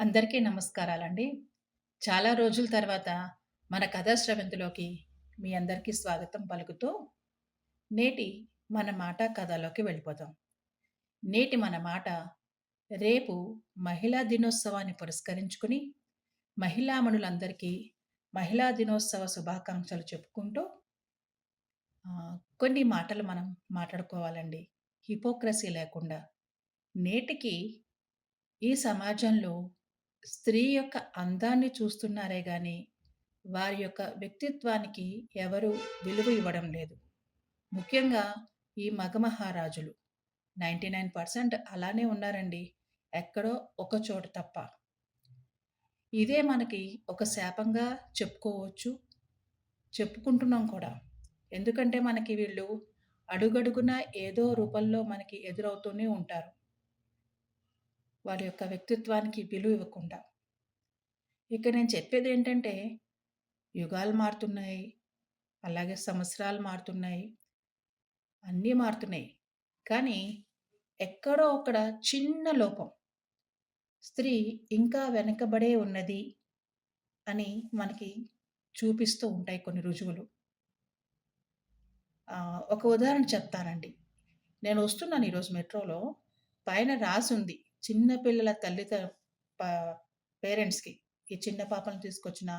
అందరికీ నమస్కారాలండి. చాలా రోజుల తర్వాత మన కథా స్రవంతిలోకి మీ అందరికీ స్వాగతం పలుకుతూ, నేటి మన మాట కథలోకి వెళ్ళిపోదాం. నేటి మన మాట రేపు మహిళా దినోత్సవాన్ని పురస్కరించుకుని, మహిళామణులందరికీ మహిళా దినోత్సవ శుభాకాంక్షలు చెప్పుకుంటూ కొన్ని మాటలు మనం మాట్లాడుకోవాలండి. హిపోక్రసీ లేకుండా. నేటికి ఈ సమాజంలో స్త్రీ యొక్క అందాన్ని చూస్తున్నారే గాని, వారి యొక్క వ్యక్తిత్వానికి ఎవరు విలువ ఇవ్వడం లేదు. ముఖ్యంగా ఈ మగ మహారాజులు 99% అలానే ఉన్నారండి. ఎక్కడో ఒక చోట తప్ప. ఇదే మనకి ఒక శాపంగా చెప్పుకోవచ్చు. చెప్పుకుంటున్నాం కూడా. ఎందుకంటే మనకి వీళ్ళు అడుగడుగున ఏదో రూపంలో మనకి ఎదురవుతూనే ఉంటారు. వారి యొక్క వ్యక్తిత్వానికి విలువ ఇవ్వకుండా. ఇక నేను చెప్పేది ఏంటంటే యుగాలు మారుతున్నాయి. అలాగే సంవత్సరాలు మారుతున్నాయి. అన్నీ మారుతున్నాయి. కానీ ఎక్కడో అక్కడ చిన్న లోపం. స్త్రీ ఇంకా వెనకబడే ఉన్నది అని మనకి చూపిస్తూ ఉంటాయి కొన్ని రుజువులు. ఒక ఉదాహరణ చెప్తానండి. నేను వస్తున్నాను ఈరోజు మెట్రోలో పైన రాసి ఉంది చిన్నపిల్లల తల్లి త పేరెంట్స్‌కి. ఈ చిన్న పాపను తీసుకొచ్చిన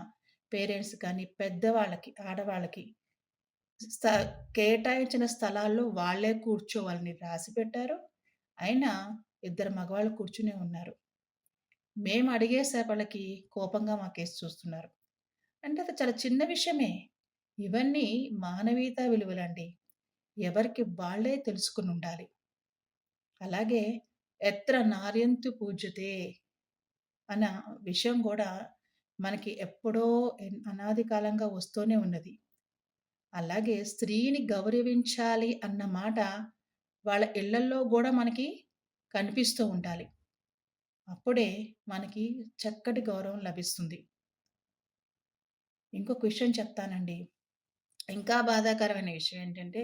పేరెంట్స్ కానీ, పెద్దవాళ్ళకి, ఆడవాళ్ళకి స్థ కేటాయించిన స్థలాల్లో వాళ్ళే కూర్చోవాలని రాసి పెట్టారు. అయినా ఇద్దరు మగవాళ్ళు కూర్చునే ఉన్నారు. మేము అడిగేసేపటికి కోపంగా మా కేసు చూస్తున్నారు. అంటే అది చాలా చిన్న విషయమే. ఇవన్నీ మానవీయత విలువలండి. ఎవరికి వాళ్ళే తెలుసుకుని ఉండాలి అలాగే ఎత్ర నార్యంతు పూజ్యతే అన్న విషయం కూడా మనకి ఎప్పుడో అనాది కాలంగా వస్తూనే ఉన్నది. అలాగే స్త్రీని గౌరవించాలి అన్న మాట వాళ్ళ ఇళ్ళల్లో కూడా మనకి కనిపిస్తూ ఉండాలి. అప్పుడే మనకి చక్కటి గౌరవం లభిస్తుంది. ఇంకొక విషయం చెప్తానండి. ఇంకా బాధాకరమైన విషయం ఏంటంటే,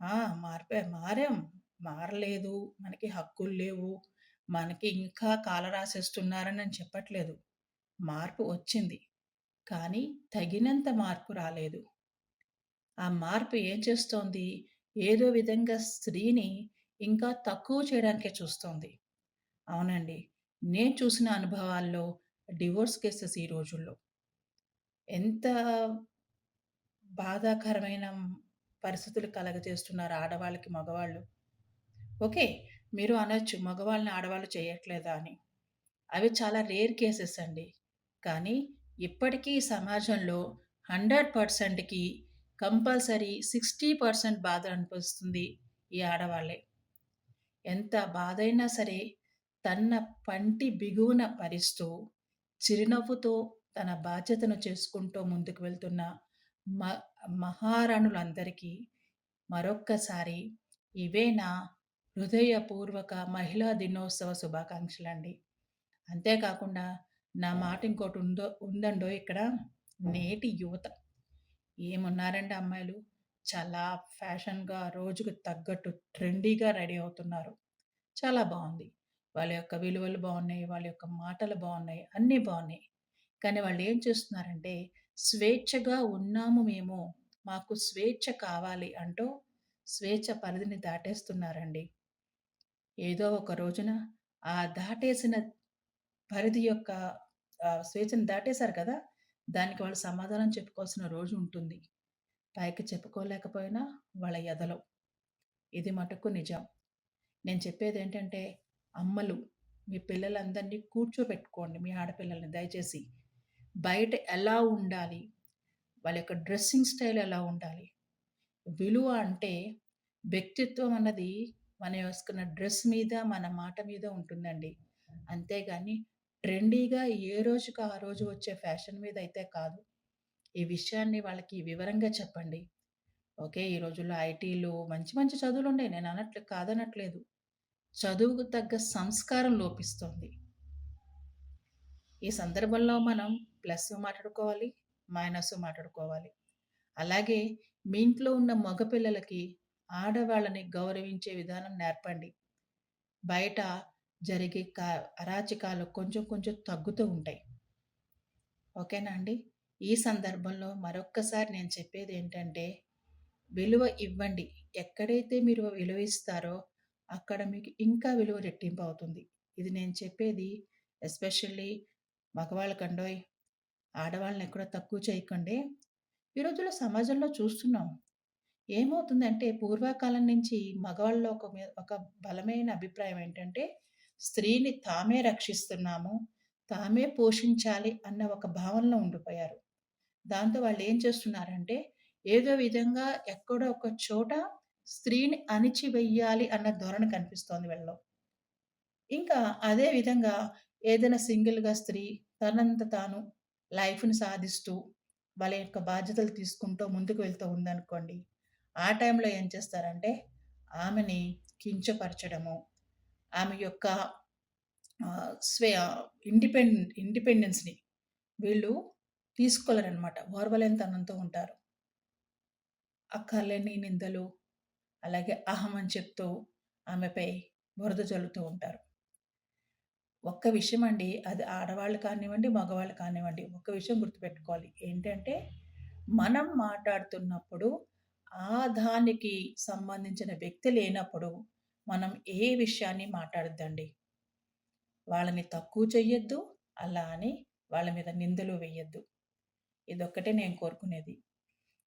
ఆ! మారిపోయా మారాం. మారలేదు. మనకి హక్కులు లేవు. మనకి ఇంకా కాల రాసేస్తున్నారని నేను చెప్పట్లేదు. మార్పు వచ్చింది. కానీ తగినంత మార్పు రాలేదు. ఆ మార్పు ఏం చేస్తోంది? ఏదో విధంగా స్త్రీని ఇంకా తక్కువ చేయడానికే చూస్తోంది. అవునండి. నేను చూసిన అనుభవాల్లో డివోర్స్ కేసెస్ ఈ రోజుల్లో. ఎంత బాధాకరమైన పరిస్థితులు కలగజేస్తున్నారు ఆడవాళ్ళకి, మగవాళ్ళు. ఓకే. మీరు అనొచ్చు మగవాళ్ళని ఆడవాళ్ళు చేయట్లేదా అని. అవి చాలా రేర్ కేసెస్ అండి. కానీ ఇప్పటికీ సమాజంలో హండ్రెడ్ పర్సెంట్కి కంపల్సరీ 60% బాధ అనిపిస్తుంది ఈ ఆడవాళ్ళే. ఎంత బాధైనా సరే తన్న పంటి బిగువున భరిస్తూ, చిరునవ్వుతో తన బాధ్యతను చేసుకుంటూ ముందుకు వెళ్తున్న మ మహారాణులందరికీ మరొక్కసారి ఇవే నా హృదయపూర్వక మహిళా దినోత్సవ శుభాకాంక్షలు అండి అంతేకాకుండా నా మాట ఇంకోటి ఉందో ఉందండో ఇక్కడ. నేటి యువత ఏమున్నారండి అమ్మాయిలు. చాలా ఫ్యాషన్‌గా రోజుకు తగ్గట్టు ట్రెండీగా రెడీ అవుతున్నారు. చాలా బాగుంది వాళ్ళ యొక్క విలువలు బాగున్నాయి వాళ్ళ యొక్క మాటలు బాగున్నాయి అన్నీ బాగున్నాయి కానీ వాళ్ళు ఏం చేస్తున్నారంటే, స్వేచ్ఛగా ఉన్నాము మేము. మాకు స్వేచ్ఛ కావాలి అంటూ స్వేచ్ఛ పరిధిని దాటేస్తున్నారండి. ఏదో ఒక రోజున ఆ దాటేసిన పరిధి యొక్క స్వేచ్ఛను దాటేశారు కదా! దానికి వాళ్ళు సమాధానం చెప్పుకోవాల్సిన రోజు ఉంటుంది. పైకి చెప్పుకోలేకపోయినా వాళ్ళ ఎదలో. ఇది మటుకు నిజం. నేను చెప్పేది ఏంటంటే అమ్మలు మీ పిల్లలందరినీ కూర్చోబెట్టుకోండి మీ ఆడపిల్లల్ని దయచేసి. బయట ఎలా ఉండాలి? వాళ్ళ యొక్క డ్రెస్సింగ్ స్టైల్ ఎలా ఉండాలి? విలువ అంటే వ్యక్తిత్వం అన్నది మనం వేసుకున్న డ్రెస్ మీద, మన మాట మీద ఉంటుందండి. అంతేగాని ట్రెండీగా ఏ రోజుకు ఆ రోజు వచ్చే ఫ్యాషన్ మీద అయితే కాదు. ఈ విషయాన్ని వాళ్ళకి వివరంగా చెప్పండి. ఓకే. ఈ రోజుల్లో ఐటీలు మంచి మంచి చదువులు ఉన్నాయి నేను అనట్లు కాదనట్లేదు. చదువుకు తగ్గ సంస్కారం లోపిస్తోంది. ఈ సందర్భంలో మనం ప్లస్ మాట్లాడుకోవాలి. మైనస్ మాట్లాడుకోవాలి. అలాగే మీ ఇంట్లో ఉన్న మగ పిల్లలకి ఆడవాళ్ళని గౌరవించే విధానం నేర్పండి. బయట జరిగే కా అరాచకాలు కొంచెం కొంచెం తగ్గుతూ ఉంటాయి. ఓకేనా అండి? ఈ సందర్భంలో మరొక్కసారి నేను చెప్పేది ఏంటంటే విలువ ఇవ్వండి. ఎక్కడైతే మీరు విలువ ఇస్తారో, అక్కడ మీకు ఇంకా విలువ రెట్టింపు అవుతుంది ఇది నేను చెప్పేది ఎస్పెషల్లీ మగవాళ్ళకండోయ్! ఆడవాళ్ళని ఎక్కడ తక్కువ చేయకండి. ఈ రోజుల్లో సమాజంలో చూస్తున్నాం. ఏమవుతుందంటే పూర్వకాలం నుంచి మగవాళ్ళలో ఒక మీ ఒక బలమైన అభిప్రాయం ఏంటంటే, స్త్రీని తామే రక్షిస్తున్నాము, తామే పోషించాలి అన్న ఒక భావనలో ఉండిపోయారు. దాంతో వాళ్ళు ఏం చేస్తున్నారంటే, ఏదో విధంగా ఎక్కడో ఒక చోట స్త్రీని అణిచివెయ్యాలి అన్న ధోరణి కనిపిస్తోంది వీళ్ళలో. ఇంకా అదే విధంగా ఏదైనా సింగిల్‌గా స్త్రీ తనంత తాను లైఫ్‌ని సాధిస్తూ, వాళ్ళ యొక్క బాధ్యతలు తీసుకుంటూ ముందుకు వెళ్తూ ఉందనుకోండి. ఆ టైంలో ఏం చేస్తారంటే, ఆమెని కించపరచడము, ఆమె యొక్క స్వే ఆహ్, ఇండిపెండ్ ఇండిపెండెన్స్‌ని వీళ్ళు తీసుకోలేరనమాట. ఓర్వలేనితనంతో ఉంటారు. అక్కర్లేని నిందలు, అలాగే అహం అని చెప్తూ ఆమెపై బురద జల్లుతూ ఉంటారు. ఒక్క విషయం అండి, అది ఆడవాళ్ళు కానివ్వండి, మగవాళ్ళు కానివ్వండి, ఒక్క విషయం గుర్తుపెట్టుకోవాలి. ఏంటంటే, మనం మాట్లాడుతున్నప్పుడు ఆ దానికి సంబంధించిన వ్యక్తి లేనప్పుడు, మనం ఏ విషయాన్ని మాట్లాడద్దండి వాళ్ళని తక్కువ చెయ్యొద్దు. అలా అని వాళ్ళ మీద నిందలు వెయ్యొద్దు. ఇదొక్కటే నేను కోరుకునేది.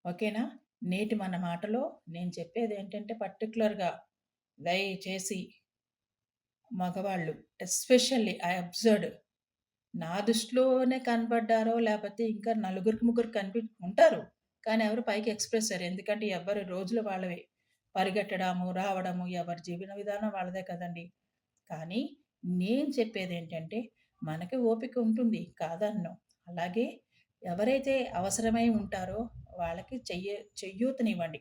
ఓకేనా? నేటి మన మాటలో నేను చెప్పేది ఏంటంటే పర్టికులర్గా దయచేసి మగవాళ్ళు ఎస్పెషల్లీ ఐ అబ్జర్వ్డ్ నా దృష్టిలోనే కనపడ్డారో లేకపోతే ఇంకా నలుగురికి, ముగ్గురు కనిపి ఉంటారు. కానీ ఎవరు పైకి ఎక్స్‌ప్రెస్ అయ్యారు ఎందుకంటే ఎవరు రోజులు వాళ్ళవే. పరిగెట్టడము, రావడము, ఎవరి జీవన విధానం వాళ్ళదే కదండీ! కానీ నేను చెప్పేది ఏంటంటే మనకి ఓపిక ఉంటుంది కాదనను. అలాగే ఎవరైతే అవసరమై ఉంటారో వాళ్ళకి చెయ్య చేయూతనివ్వండి.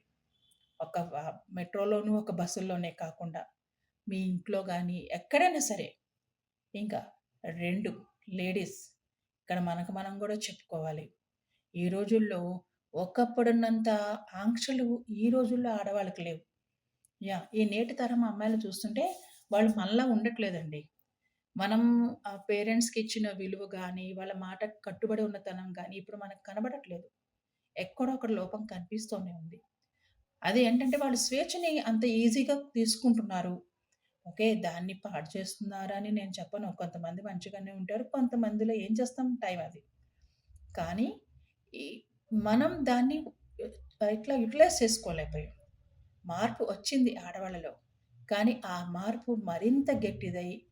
ఒక మెట్రోలోనూ మెట్రోలోను, ఒక బస్సుల్లోనే కాకుండా, మీ ఇంట్లో కానీ ఎక్కడైనా సరే. ఇంకా రెండు లేడీస్ ఇక్కడ మనకు మనం కూడా చెప్పుకోవాలి. ఈ రోజుల్లో ఒకప్పుడున్నంత ఆంక్షలు ఈ రోజుల్లో ఆడవాళ్ళకి లేవు. యా ఈ నేటి తరం అమ్మాయిలు చూస్తుంటే వాళ్ళు మనలా ఉండట్లేదండి. మనం ఆ పేరెంట్స్కి ఇచ్చిన విలువ కానీ వాళ్ళ మాట కట్టుబడి ఉన్నతనం కానీ ఇప్పుడు మనకు కనబడట్లేదు. ఎక్కడో అక్కడ లోపం కనిపిస్తూనే ఉంది. అది ఏంటంటే వాళ్ళు స్వేచ్ఛని అంత ఈజీగా తీసుకుంటున్నారు. ఓకే. దాన్ని పాడు చేస్తున్నారని నేను చెప్పను. కొంతమంది మంచిగానే ఉంటారు. కొంతమందిలో ఏం చేస్తాం టైం అది. కానీ ఈ మనం దాన్ని ఇట్లా యుటిలైజ్ చేసుకోలేకపోయాం. మార్పు వచ్చింది ఆడవాళ్ళలో. కానీ ఆ మార్పు మరింత గట్టిదై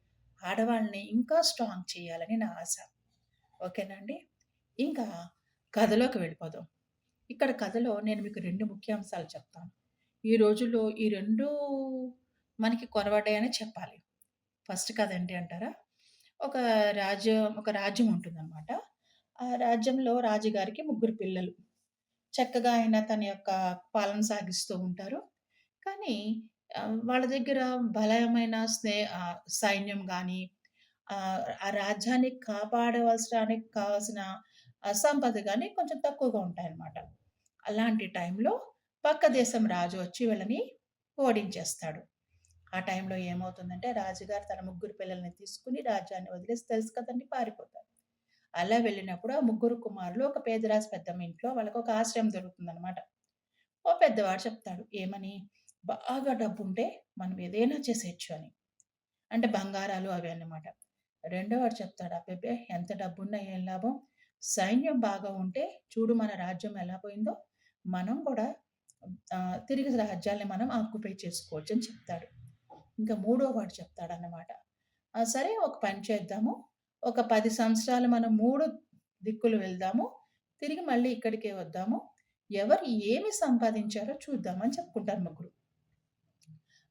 ఆడవాళ్ళని ఇంకా స్ట్రాంగ్ చేయాలని నా ఆశ. ఓకేనా అండి? ఇంకా కథలోకి వెళ్ళిపోదాం. ఇక్కడ కథలో నేను మీకు రెండు ముఖ్యాంశాలు చెప్తాను. ఈ రోజుల్లో ఈ రెండు మనకి కొరవడ్డాయని చెప్పాలి. ఫస్ట్ కథ ఏంటి అంటారా? ఒక రాజ్యం ఒక రాజ్యం ఉంటుందనమాట. ఆ రాజ్యంలో రాజుగారికి ముగ్గురు పిల్లలు. చక్కగా ఆయన తన యొక్క పాలన సాగిస్తూ ఉంటారు. కానీ వాళ్ళ దగ్గర బలమైన స్నే సైన్యం కానీ ఆ రాజ్యాన్ని కాపాడవలసడానికి కావాల్సిన సంపద కానీ కొంచెం తక్కువగా ఉంటాయన్నమాట. అలాంటి టైంలో పక్క దేశం రాజు వచ్చి వీళ్ళని ఓడించేస్తాడు. ఆ టైంలో ఏమవుతుందంటే రాజుగారు తన ముగ్గురు పిల్లల్ని తీసుకొని రాజ్యాన్ని వదిలేసి తెలుసు కదండి పారిపోతారు. అలా వెళ్ళినప్పుడు ఆ ముగ్గురు కుమారులు ఒక పేదరాశి పెద్దమ్మ ఇంట్లో వాళ్ళకొక ఆశ్రయం దొరుకుతుందనమాట. ఓ పెద్దవాడు చెప్తాడు. ఏమని? బాగా డబ్బు ఉంటే మనం ఏదైనా చేసేయొచ్చు అని. అంటే బంగారాలు అవి అన్నమాట. రెండోవాడు చెప్తాడు. అబ్బెబ్బే! ఎంత డబ్బున్నా ఏం లాభం? సైన్యం బాగా ఉంటే చూడు మన రాజ్యం ఎలా పోయిందో, మనం కూడా తిరిగి రాజ్యాల్ని మనం ఆక్యుపై చేసుకోవచ్చు అని చెప్తాడు. ఇంకా మూడో వాడు చెప్తాడన్నమాట. ఆ! సరే ఒక పని చేద్దాము. ఒక పది సంవత్సరాలు మనం మూడు దిక్కులు వెళ్దాము. తిరిగి మళ్ళీ ఇక్కడికే వద్దాము. ఎవరు ఏమి సంపాదించారో చూద్దామని చెప్పుకుంటారు ముగ్గురు.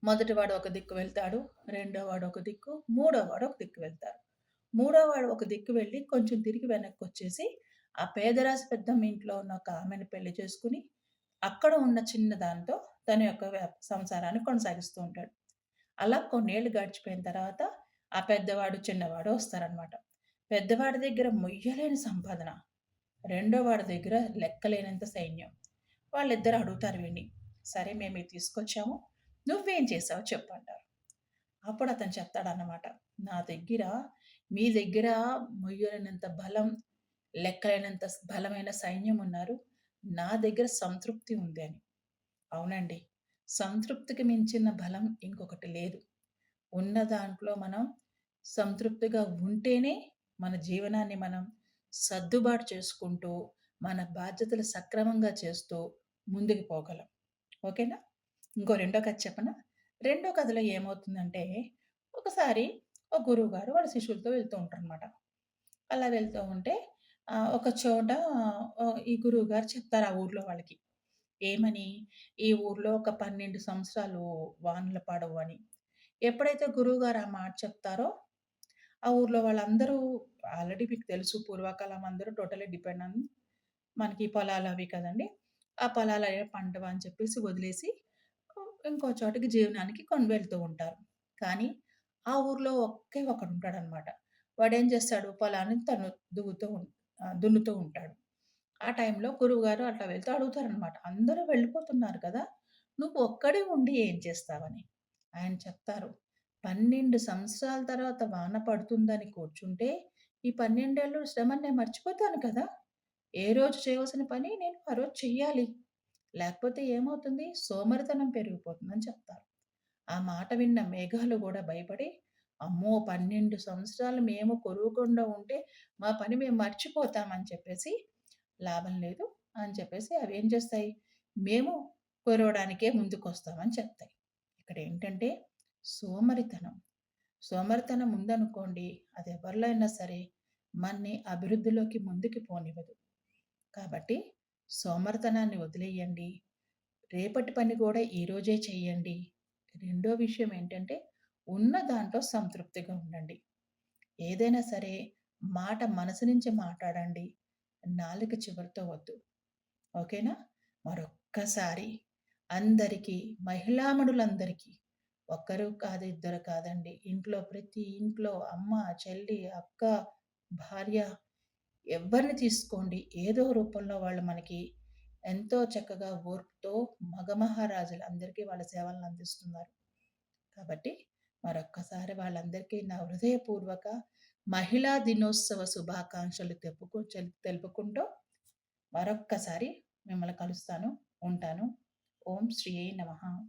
మొదటివాడు ఒక దిక్కు వెళ్తాడు. రెండోవాడు ఒక దిక్కు, మూడోవాడు ఒక దిక్కు వెళ్తారు. మూడోవాడు ఒక దిక్కు వెళ్ళి కొంచెం తిరిగి వెనక్కి వచ్చేసి ఆ పేదరాశి పెద్దమ్మ ఇంట్లో ఉన్న ఒక ఆమెను పెళ్ళి చేసుకొని, అక్కడ ఉన్న చిన్న దాంతో తన యొక్క సంసారాన్ని కొనసాగిస్తూ ఉంటాడు. అలా కొన్నేళ్ళు గడిచిపోయిన తర్వాత ఆ పెద్దవాడు, చిన్నవాడు వస్తారనమాట. పెద్దవాడి దగ్గర మొయ్యలేని సంపాదన. రెండో వాడి దగ్గర లెక్కలేనంత సైన్యం. వాళ్ళిద్దరు అడుగుతారు వీడిని. సరే మేము తీసుకొచ్చాము. నువ్వేం చేసావో చెప్పంటారు. అప్పుడు అతను చెప్తాడన్నమాట. నా దగ్గర మీ దగ్గర మొయ్యలేనంత బలం, లెక్కలేనంత బలమైన సైన్యం ఉన్నారు. నా దగ్గర సంతృప్తి ఉంది అని. అవునండి. సంతృప్తికి మించిన బలం ఇంకొకటి లేదు. ఉన్న దాంట్లో మనం సంతృప్తిగా ఉంటేనే మన జీవనాన్ని మనం సర్దుబాటు చేసుకుంటూ, మన బాధ్యతలు సక్రమంగా చేస్తూ ముందుకు పోగలం. ఓకేనా? ఇంకో రెండో కథ చెప్పనా? రెండో కథలో ఏమవుతుందంటే, ఒకసారి ఒక గురువు గారు వాళ్ళ శిష్యులతో వెళ్తూ ఉంటారనమాట. అలా వెళ్తూ ఉంటే ఒక చోట ఈ గురువు గారు చెప్తారు ఆ ఊర్లో వాళ్ళకి. ఏమని? ఈ ఊర్లో ఒక 12 సంవత్సరాలు వానలు పడవు అని. ఎప్పుడైతే గురువుగారు ఆ మాట చెప్తారో, ఆ ఊర్లో వాళ్ళందరూ ఆల్రెడీ మీకు తెలుసు పూర్వకాలం అందరూ టోటలీ డిపెండ్ అని మనకి పొలాలు అవి కదండీ! ఆ పొలాలయ్యే అని చెప్పేసి వదిలేసి ఇంకో చోటకి జీవనానికి కొని వెళ్తూ ఉంటారు. కానీ ఆ ఊర్లో ఒకే ఒకడు ఉంటాడనమాట వాడు వాడేం చేస్తాడు పొలాన్ని తను దువ్వుతూ దున్నుతూ ఉంటాడు. ఆ టైంలో గురువుగారు అట్లా వెళ్తూ అడుగుతారనమాట. అందరూ వెళ్ళిపోతున్నారు కదా! నువ్వు ఒక్కడే ఉండి ఏం చేస్తావని. ఆయన చెప్తారు. 12 సంవత్సరాల తర్వాత వాన పడుతుందని కూర్చుంటే, ఈ 12 ఏళ్ళు శ్రమని నేను మర్చిపోతాను కదా! ఏ రోజు చేయవలసిన పని నేను ఆ రోజు చెయ్యాలి. లేకపోతే ఏమవుతుంది? సోమరితనం పెరిగిపోతుందని చెప్తారు. ఆ మాట విన్న మేఘాలు కూడా భయపడి, అమ్మో! 12 సంవత్సరాలు మేము కొరవకుండా ఉంటే, మా పని మేము మర్చిపోతామని చెప్పేసి, లాభం లేదు అని చెప్పేసి అవేం చేస్తాయి? మేము కురవడానికే ముందుకొస్తామని చెప్తాయి. ఇక్కడేంటంటే సోమరితనం. సోమరితనం ఉందనుకోండి, అది ఎవరిలో అయినా సరే మన్ని అభివృద్ధిలోకి ముందుకు పోనివ్వదు. కాబట్టి సోమరితనాన్ని వదిలేయండి. రేపటి పని కూడా ఈరోజే చేయండి. రెండో విషయం ఏంటంటే, ఉన్న దాంట్లో సంతృప్తిగా ఉండండి. ఏదైనా సరే మాట మనసు నుంచి మాట్లాడండి. నాలుక చివరితో వద్దు. ఓకేనా? మరొక్కసారి అందరికీ, మహిళామణులందరికీ ఒక్కరు కాదు, ఇద్దరు కాదండి. ఇంట్లో ప్రతి ఇంట్లో అమ్మ, చెల్లి, అక్క, భార్య ఎవ్వరిని తీసుకోండి. ఏదో రూపంలో వాళ్ళు మనకి ఎంతో చక్కగా ఓర్పుతో మగమహారాజులు అందరికీ వాళ్ళ సేవలను అందిస్తున్నారు. కాబట్టి మరొక్కసారి వాళ్ళందరికీ నా హృదయపూర్వక మహిళా దినోత్సవ శుభాకాంక్షలు తెప్పుకు తెలుపుకుంటూ మరొక్కసారి మిమ్మల్ని కలుస్తాను. ఉంటాను. ओम श्री नमः।